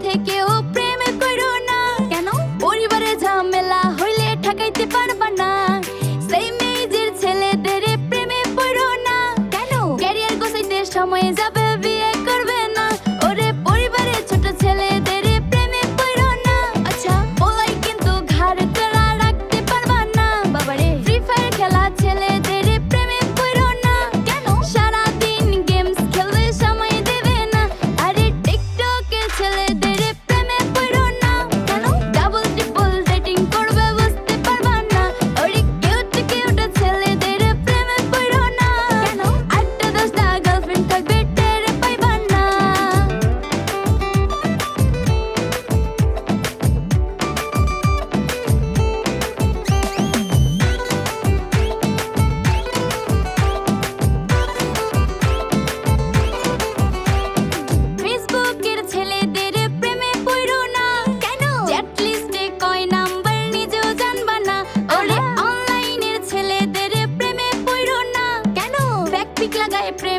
থেকেও প্রেম করো না। কেন? পরিবারে ঝামেলা হইলে ঠকাইতে পারবা না। সেই মেয়েদের ছেলেদের প্রেমে পড়ো না। কেন? ক্যারিয়ার গোসাইতে সময় যাবে लगाए प्रेम